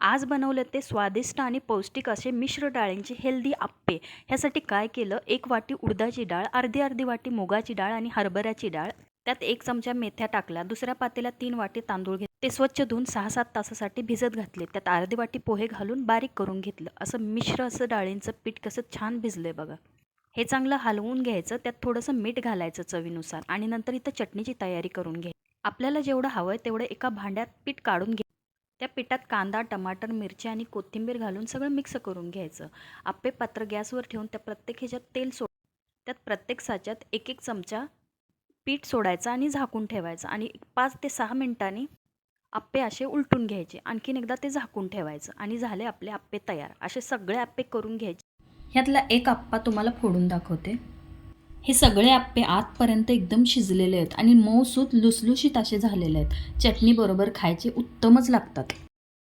आज बनवलं ते स्वादिष्ट आणि पौष्टिक असे मिश्र डाळींचे हेल्दी आप्पे. ह्यासाठी काय केलं? एक वाटी उडदाची डाळ अर्धी अर्धी वाटी मुगाची डाळ आणि हरभऱ्याची डाळ. त्यात एक चमचा मेथ्या टाकल्या दुसऱ्या पातेला तीन वाटी तांदूळ घेतले ते स्वच्छ धुवून सहा सात तासासाठी भिजत घातले. त्यात अर्धी वाटी पोहे घालून बारीक करून घेतलं. असं मिश्र असं डाळींचं पीठ कसं छान भिजलंय बघा. हे चांगलं हलवून घ्यायचं. त्यात थोडंसं मीठ घालायचं चवीनुसार आणि नंतर इथं चटणीची तयारी करून घ्यायची आपल्याला जेवढं हवं आहे तेवढं एका भांड्यात पीठ काढून घे त्या पिठात कांदा टमाटर मिरची आणि कोथिंबीर घालून सगळं मिक्स करून घ्यायचं. आप्पे पात्र गॅसवर ठेवून त्या प्रत्येक ह्याच्यात तेल सोड त्यात प्रत्येक साच्यात एक एक चमचा पीठ सोडायचं आणि झाकून ठेवायचं आणि पाच ते सहा मिनिटांनी आप्पे असे उलटून घ्यायचे. आणखीन एकदा ते झाकून ठेवायचं आणि झाले आपले आप्पे तयार. असे सगळे आप्पे करून घ्यायचे. ह्यातला एक आप्पा तुम्हाला फोडून दाखवते. हे सगळे आप्पे आतपर्यंत एकदम शिजलेले आहेत आणि मऊसूत लुसलुशीत असे झालेले आहेत. चटणीबरोबर खायचे उत्तमच लागतात.